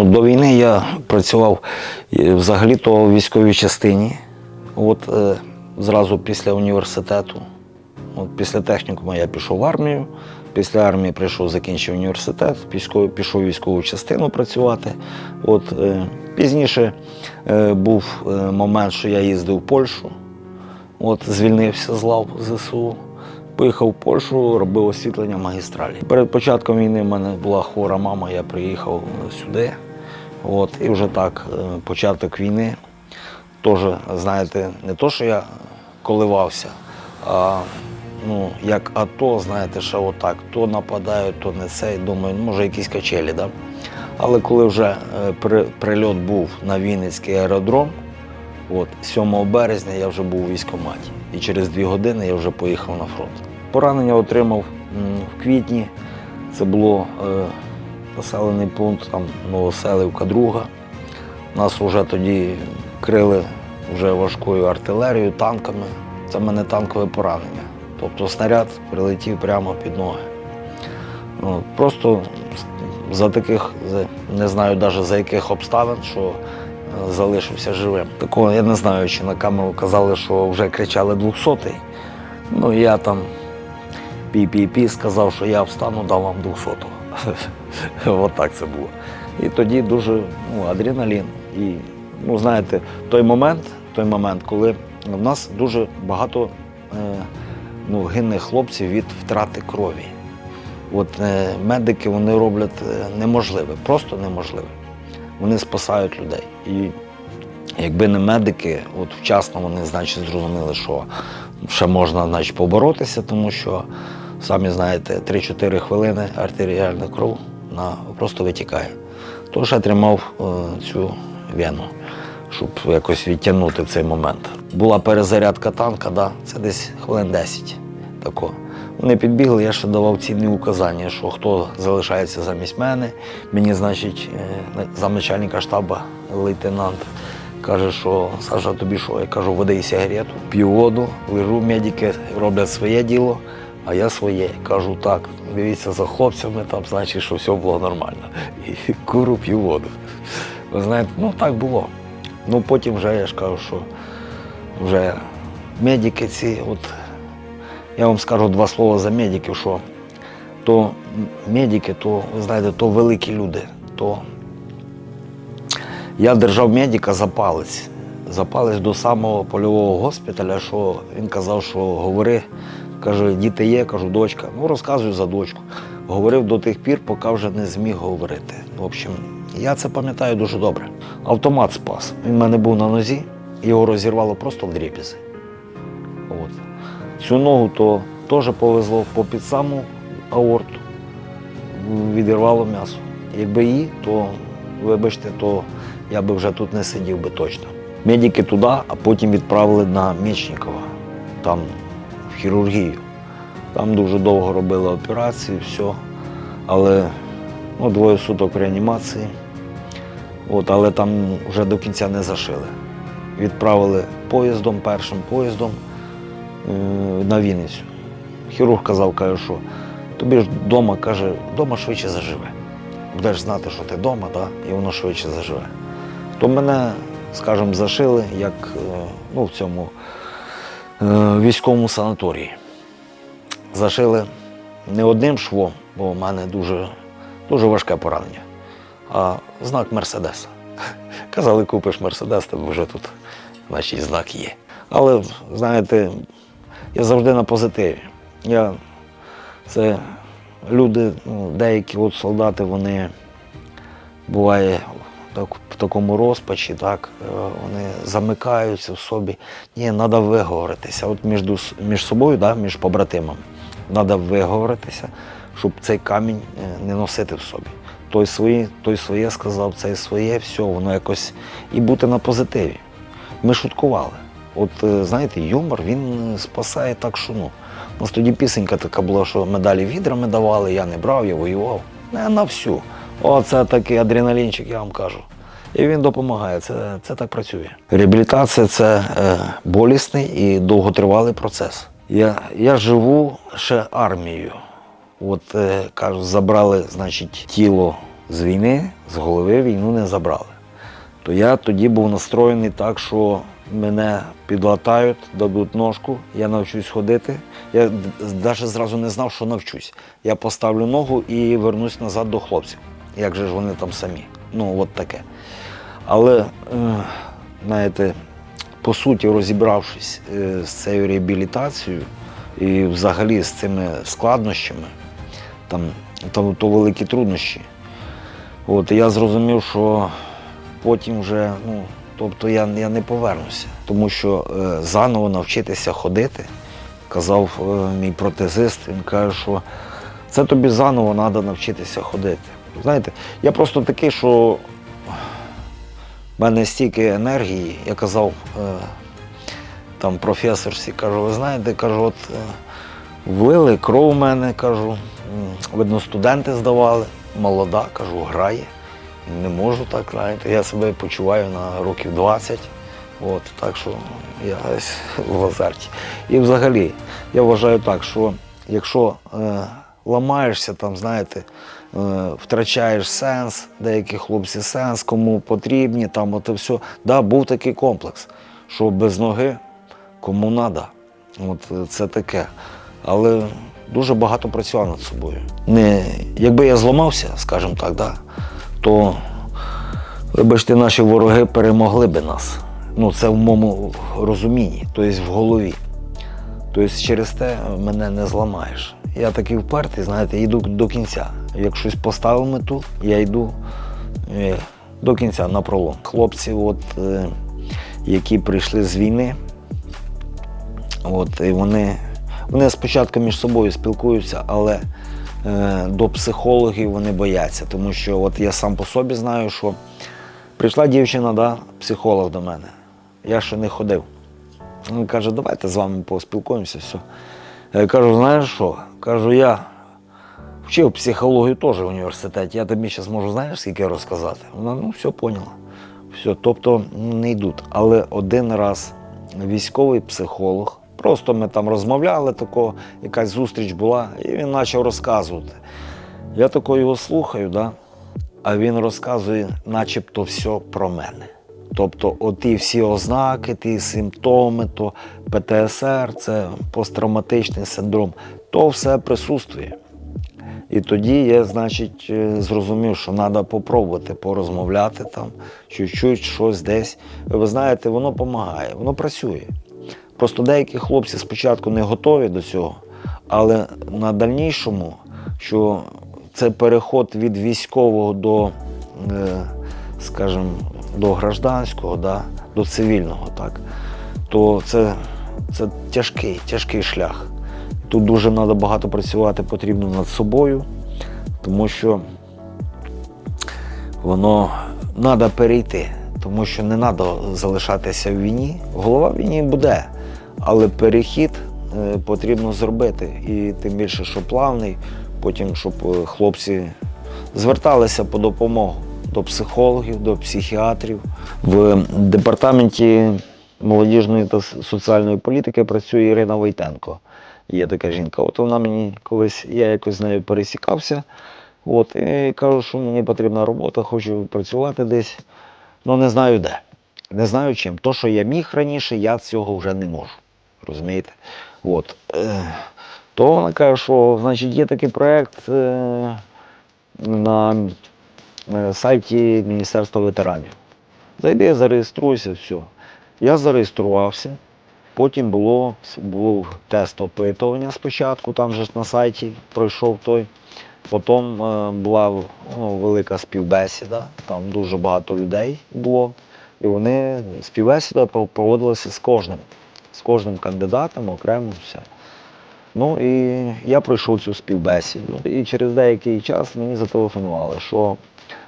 Ну, до війни я працював е, взагалі-то у військовій частині. От е, зразу після університету. От після технікуму я пішов в армію. Після армії прийшов, закінчив університет, пішов, пішов в військову частину працювати. От, е, пізніше е, був е, момент, що я їздив в Польщу. От, звільнився з лав ЗСУ. Поїхав в Польщу, робив освітлення магістралі. Перед початком війни в мене була хвора мама, я приїхав сюди. От, і вже так, е, початок війни. Теж, знаєте, не то, що я коливався, а ну, як АТО, знаєте, що отак, то нападають, то не це. І думаю, ну, може, якісь качелі. Да? Але коли вже е, при, прильот був на Вінницький аеродром, От, 7 березня я вже був у військкоматі. І через дві години я вже поїхав на фронт. Поранення отримав в квітні. Це було е, населений пункт там, Новоселівка, друга. Нас вже тоді крили вже важкою артилерією, танками. Це в мене танкове поранення. Тобто снаряд прилетів прямо під ноги. Ну, просто за таких, не знаю навіть за яких обставин, що е, залишився живим. Такого я не знаю, чи на камеру казали, що вже кричали 200-й. Ну я там пі-пі-пі сказав, що я встану, дам вам 200-го. От так це було. І тоді дуже ну, адреналін. І, ну, знаєте, той момент, той момент, коли в нас дуже багато е, ну, гине хлопців від втрати крові. От е, медики вони роблять е, неможливе, просто неможливе. Вони спасають людей. І якби не медики, от вчасно вони значить, зрозуміли, що ще можна значить, поборотися, тому що, самі знаєте, 3-4 хвилини артеріальна кров на, просто витікає. Тож я тримав е, цю вену, щоб якось відтягнути цей момент. Була перезарядка танка, да, це десь хвилин 10. Тако. Вони підбігли, я ще давав цінні указання, що хто залишається замість мене. Мені, значить, е, замначальника штабу лейтенант каже, що Саша, тобі що? Я кажу, води і сигарету, п'ю воду, лежу, медики роблять своє діло, а я своє. Кажу, так, дивіться за хлопцями, там, значить, що все було нормально. І куру п'ю воду. Ви знаєте, ну так було. Ну потім вже я ж кажу, що вже медики ці, от я вам скажу два слова за медиків, що то медики, то, ви знаєте, то великі люди. То я держав медика за палець. За до самого польового госпіталя, що він казав, що говори, каже, діти є, кажу, дочка. Ну, розказую за дочку. Говорив до тих пір, поки вже не зміг говорити. В общем, я це пам'ятаю дуже добре. Автомат спас. Він в мене був на нозі, його розірвало просто в дріб'язи. От. Цю ногу то теж повезло по під саму аорту, відірвало м'ясо. Якби її, то, вибачте, то я би вже тут не сидів би точно. Медики туди, а потім відправили на Мічникова, там хірургію. Там дуже довго робили операції, все. Але ну, двоє суток реанімації. От, але там вже до кінця не зашили. Відправили поїздом, першим поїздом е, на Вінницю. Хірург казав, каже, що тобі ж вдома, каже, вдома швидше заживе. Будеш знати, що ти вдома, да? і воно швидше заживе. То мене, скажімо, зашили як е, ну, в цьому військовому санаторії. Зашили не одним швом, бо в мене дуже, дуже важке поранення, а знак Мерседеса. Казали, купиш Мерседес, тебе вже тут значить, знак є. Але, знаєте, я завжди на позитиві. Я, це люди, ну, деякі от солдати, вони буває так, в такому розпачі, так, е, вони замикаються в собі. Ні, треба виговоритися. От між, між собою, да, між побратимами, треба виговоритися, щоб цей камінь е, не носити в собі. Той своє, той своє сказав, цей своє, все, воно якось і бути на позитиві. Ми шуткували. От е, знаєте, юмор він спасає так, що ну. У нас тоді пісенька така була, що медалі відрами давали, я не брав, я воював. Не на всю. Оце такий адреналінчик, я вам кажу. І він допомагає, це, це так працює. Реабілітація це е, болісний і довготривалий процес. Я, я живу ще армією. От е, кажуть, забрали, значить, тіло з війни, з голови війну не забрали. То я тоді був настроєний так, що мене підлатають, дадуть ножку, я навчусь ходити. Я навіть зразу не знав, що навчусь. Я поставлю ногу і вернусь назад до хлопців. Як же ж вони там самі? Ну, от таке. Але, е, знаєте, по суті, розібравшись е, з цією реабілітацією і взагалі з цими складнощами, там, то, то великі труднощі. От, я зрозумів, що потім вже, ну, тобто я, я не повернуся, тому що е, заново навчитися ходити, казав е, мій протезист, він каже, що це тобі заново треба навчитися ходити. Знаєте, я просто такий, що в мене стільки енергії, я казав е, там професорці, кажу, ви знаєте, кажу, от е, влили кров в мене, кажу, видно, студенти здавали, молода, кажу, грає. Не можу так, знаєте. Я себе почуваю на років 20. От, так що я в азарті. І взагалі, я вважаю так, що якщо е, ламаєшся, там, знаєте, втрачаєш сенс, деякі хлопці сенс, кому потрібні, там от все. Да, був такий комплекс, що без ноги кому треба. От е, це таке. Але дуже багато працював над собою. Не, якби я зламався, скажімо так, да, то, вибачте, наші вороги перемогли би нас. Ну, це в моєму розумінні, тобто в голові. Тобто через те мене не зламаєш. Я такий впертий, знаєте, йду до кінця. Як щось поставив мету, я йду е, до кінця на пролом. Хлопці, от, е, які прийшли з війни, от, і вони, вони спочатку між собою спілкуються, але е, до психологів вони бояться, тому що от я сам по собі знаю, що прийшла дівчина, да, психолог до мене. Я ще не ходив. Він каже, давайте з вами поспілкуємося, все. Я кажу, знаєш що? Кажу, я вчив психологію теж в університеті. Я тобі зараз можу, знаєш, скільки розказати. Вона ну все поняла. Все, тобто ну, не йдуть. Але один раз військовий психолог, просто ми там розмовляли, тако, якась зустріч була, і він почав розказувати. Я тако його слухаю, да? а він розказує начебто все про мене. Тобто, оті всі ознаки, ті симптоми, то ПТСР, це посттравматичний синдром, то все присутствує. І тоді я, значить, е, зрозумів, що треба попробувати порозмовляти там, чуть-чуть, щось десь. Ви знаєте, воно допомагає, воно працює. Просто деякі хлопці спочатку не готові до цього, але на дальнішому, що це переход від військового до, е, скажімо, до гражданського, да, до цивільного, так, то це, це тяжкий, тяжкий шлях. Тут дуже треба багато працювати потрібно над собою, тому що воно треба перейти, тому що не треба залишатися в війні. Голова в війні буде, але перехід е, потрібно зробити. І тим більше, що плавний, потім, щоб е, хлопці зверталися по допомогу до психологів, до психіатрів. В департаменті молодіжної та соціальної політики працює Ірина Войтенко. Є така жінка. От вона мені колись, я якось з нею пересікався. От, і кажу, що мені потрібна робота, хочу працювати десь. Ну не знаю де. Не знаю чим. То, що я міг раніше, я цього вже не можу. Розумієте? От. Е, то вона каже, що значить, є такий проєкт е, на е, сайті Міністерства ветеранів. Зайди, зареєструйся, все. Я зареєструвався. Потім було, був тест опитування спочатку, там же на сайті пройшов той. Потім е, була ну, велика співбесіда, там дуже багато людей було. І вони співбесіда проводилася з кожним, з кожним кандидатом окремо все. Ну і я пройшов цю співбесіду. І через деякий час мені зателефонували, що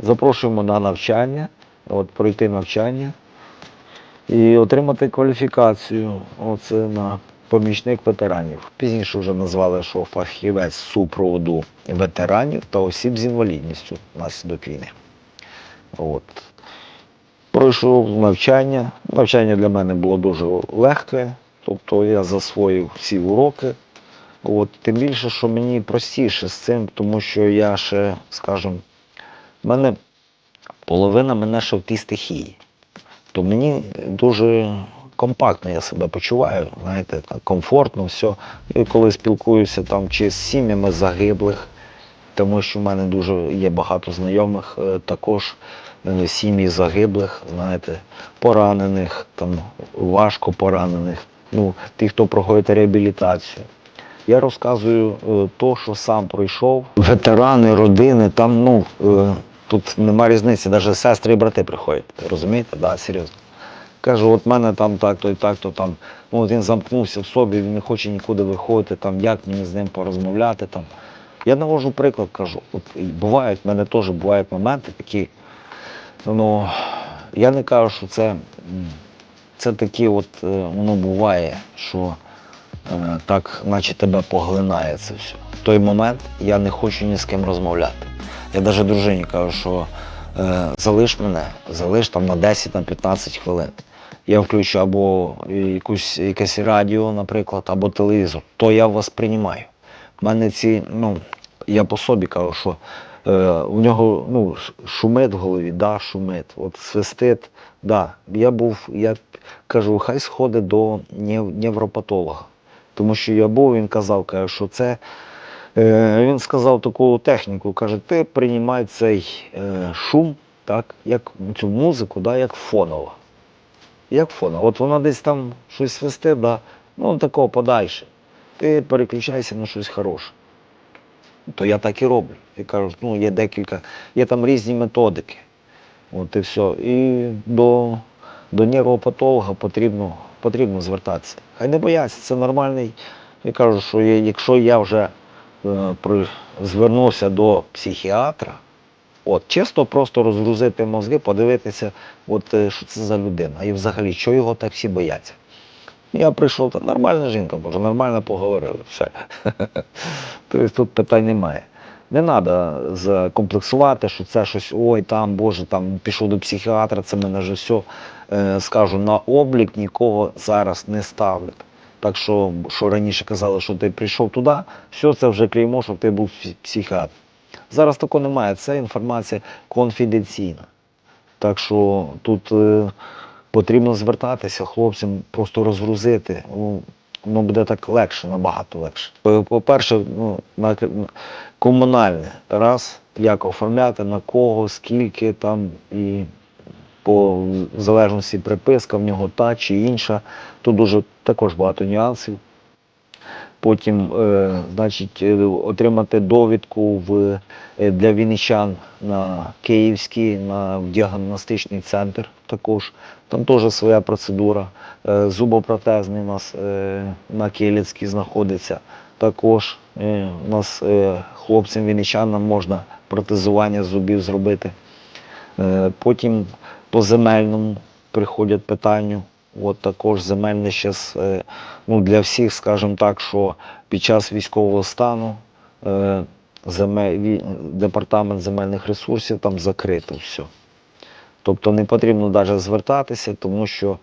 запрошуємо на навчання, от пройти навчання і отримати кваліфікацію. Оце на помічник ветеранів. Пізніше вже назвали, що фахівець супроводу ветеранів та осіб з інвалідністю внаслідок війни. От. Пройшов навчання. Навчання для мене було дуже легке, тобто я засвоїв всі уроки. От, тим більше, що мені простіше з цим, тому що я ще, скажімо, мене половина мене ще в тій стихії. То мені дуже компактно я себе почуваю, знаєте, комфортно, все. І коли спілкуюся там чи з сім'ями загиблих, тому що в мене дуже є багато знайомих, е, також е, сім'ї загиблих, знаєте, поранених, там, важко поранених, ну, ті, хто проходить реабілітацію. Я розказую е, то, що сам пройшов. Ветерани, родини, там, ну, тут нема різниці, навіть сестри і брати приходять. Розумієте? Да, серйозно. Кажу, от мене там так-то і так-то там. Ну, він замкнувся в собі, він не хоче нікуди виходити, там, як мені з ним порозмовляти. Там. Я навожу приклад, кажу, от бувають, в мене теж бувають моменти такі. Ну, я не кажу, що це, це такі, от е, воно буває, що е, так, наче тебе поглинає це все. В той момент я не хочу ні з ким розмовляти. Я навіть дружині кажу, що е, залиш мене, залиш там на 10-15 хвилин. Я включу або якусь, якесь радіо, наприклад, або телевізор, то я вас приймаю. У мене ці, ну, я по собі кажу, що е, у нього ну, шумить в голові, да, шумить, от свистить, да. Я був, я кажу, хай сходить до нев- невропатолога. Тому що я був, він казав, каже, що це. Е, він сказав таку техніку, каже, ти приймай цей е, шум, так, як цю музику, да, як фонова. Як фонова. От вона десь там щось свисте, да, ну такого подальше. Ти переключайся на щось хороше. То я так і роблю. Я кажу, ну, є декілька, є там різні методики. От і все. І до, до нейропатолога потрібно, потрібно звертатися. Хай не бояться, це нормальний. Я кажу, що якщо я вже звернувся до психіатра, от, чисто просто розгрузити мозги, подивитися, от, е, що це за людина. І взагалі, що його так всі бояться. Я прийшов, та нормальна жінка, може, нормально поговорили. Все. Тобто тут питань немає. Не треба закомплексувати, що це щось, ой, там, Боже, там пішов до психіатра, це мене вже все. Е, скажу, на облік нікого зараз не ставлять. Так що, що раніше казали, що ти прийшов туди, все це вже клеймо, що ти був психіатр. Зараз такого немає, це інформація конфіденційна. Так що тут е, потрібно звертатися хлопцям, просто розгрузити. Ну, буде так легше, набагато легше. По- По-перше, ну, на, на комунальне. Раз, як оформляти, на кого, скільки там і по залежності приписка в нього та чи інша. Тут дуже також багато нюансів. Потім, е, значить, е, отримати довідку в, е, для вінничан на Київський, на діагностичний центр також. Там теж своя процедура. Е, Зубопротезний у нас е, на Київській знаходиться. Також е, у нас е, хлопцям вінничанам можна протезування зубів зробити. Е, Потім по земельному приходять питання. От також земельне зараз ну, для всіх, скажімо так, що під час військового стану е, департамент земельних ресурсів там закрито все. Тобто не потрібно навіть звертатися, тому що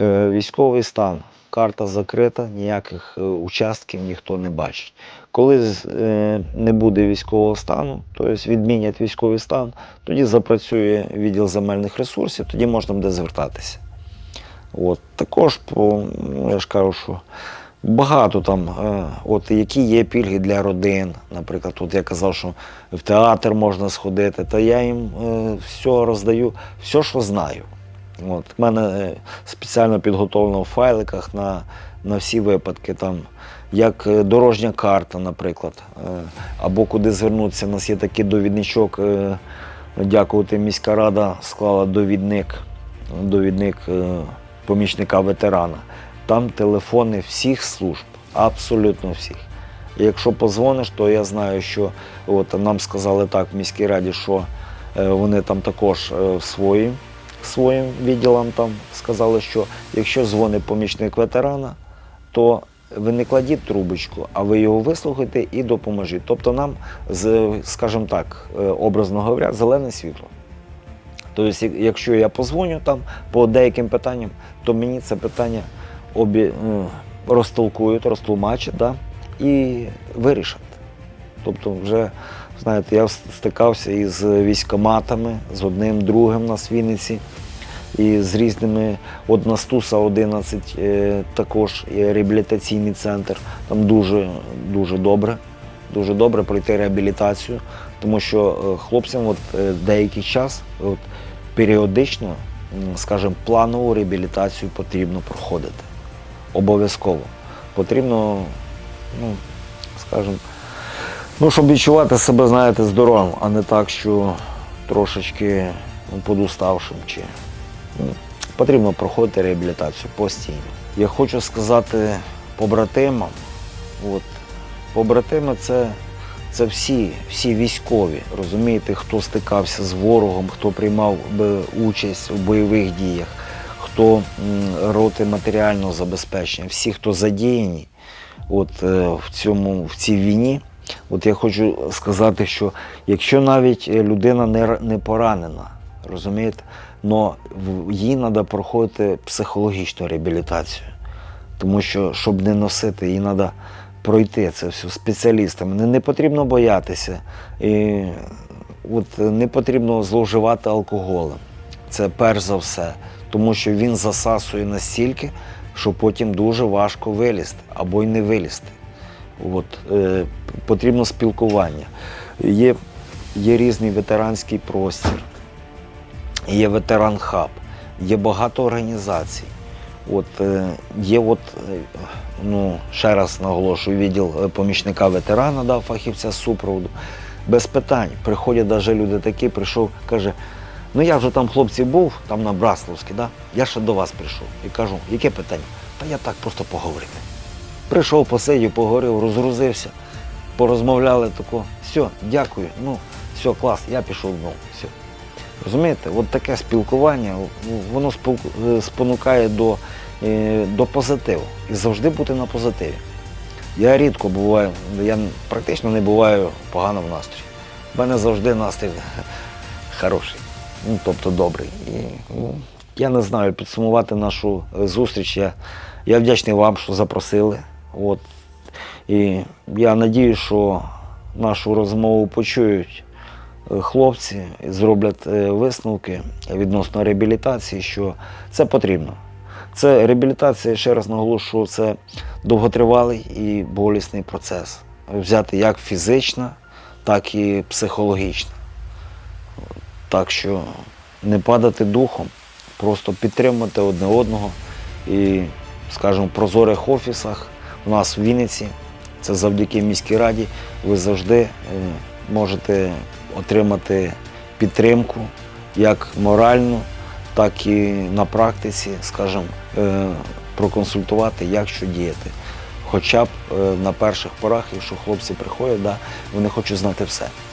е, військовий стан, карта закрита, ніяких е, участків ніхто не бачить. Коли е, не буде військового стану, тобто відмінять військовий стан, тоді запрацює відділ земельних ресурсів, тоді можна буде звертатися. От. Також, я ж кажу, що багато там, е, от, які є пільги для родин. Наприклад, тут я казав, що в театр можна сходити, та я їм е, все роздаю, все, що знаю. От. В мене е, спеціально підготовлено в файликах на, на всі випадки, там, як дорожня карта, наприклад, або куди звернутися. У нас є такий довідничок. Дякувати, міська рада склала довідник, довідник помічника ветерана. Там телефони всіх служб, абсолютно всіх. І якщо позвониш, то я знаю, що от нам сказали так в міській раді, що е, вони там також е, своїм, своїм відділам там сказали, що якщо дзвонить помічник ветерана, то ви не кладіть трубочку, а ви його вислухайте і допоможіть. Тобто нам, скажімо так, е, образно говоря, зелене світло. Тобто, якщо я позвоню там по деяким питанням, то мені це питання обі, розтолкують, розтлумачать да, і вирішать. Тобто вже Знаєте, я стикався із військоматами, з одним, другим на Вінниці, і з різними. От на Стуса 11 е, також є реабілітаційний центр. Там дуже, дуже добре, дуже добре пройти реабілітацію, тому що е, хлопцям от, е, деякий час, от, періодично, скажімо, планову реабілітацію потрібно проходити. Обов'язково. Потрібно, ну, скажімо, Ну, щоб відчувати себе, знаєте, здоровим, а не так, що трошечки ну, подуставшим. Чи... ну, Потрібно проходити реабілітацію постійно. Я хочу сказати побратимам, от, побратими це, це всі, всі військові, розумієте, хто стикався з ворогом, хто приймав участь у бойових діях, хто роти матеріального забезпечення, всі, хто задіяні от, е, в, цьому, в цій війні. От я хочу сказати, що якщо навіть людина не, не поранена, розумієте, но їй треба проходити психологічну реабілітацію. Тому що, щоб не носити, їй треба пройти це все спеціалістами. Не, не потрібно боятися. І от не потрібно зловживати алкоголем. Це перш за все, тому що він засасує настільки, що потім дуже важко вилізти або й не вилізти. От, е, потрібно спілкування. Є, є різний ветеранський простір, є ветеран хаб, є багато організацій. От, е, є от, е, ну, ще раз наголошую, відділ е, помічника ветерана, да, фахівця з супроводу. Без питань. Приходять навіть люди такі, прийшов, каже, ну я вже там хлопці був, там на Брасловській, да? я ще до вас прийшов. І кажу, яке питання? Та я так просто поговорити. Прийшов, посидів, поговорив, розгрузився, порозмовляли тако. Все, дякую. Ну, все, клас, я пішов додому. Все. Розумієте, от таке спілкування, воно е, спонукає до, е, до позитиву. І завжди бути на позитиві. Я рідко буваю, я практично не буваю погано в настрої. У мене завжди настрій хороший, ну, тобто добрий. І, ну, я не знаю, підсумувати нашу е, зустріч. Я, я вдячний вам, що запросили. От. І я надію, що нашу розмову почують хлопці зроблять е, висновки відносно реабілітації, що це потрібно. Це реабілітація, ще раз наголошую, це довготривалий і болісний процес. Взяти як фізично, так і психологічно. Так що не падати духом, просто підтримувати одне одного. І, скажімо, в прозорих офісах у нас в Вінниці, це завдяки міській раді, ви завжди е, можете отримати підтримку як моральну, так і на практиці, скажімо, е, проконсультувати, як що діяти. Хоча б е, на перших порах, якщо хлопці приходять, да, вони хочуть знати все.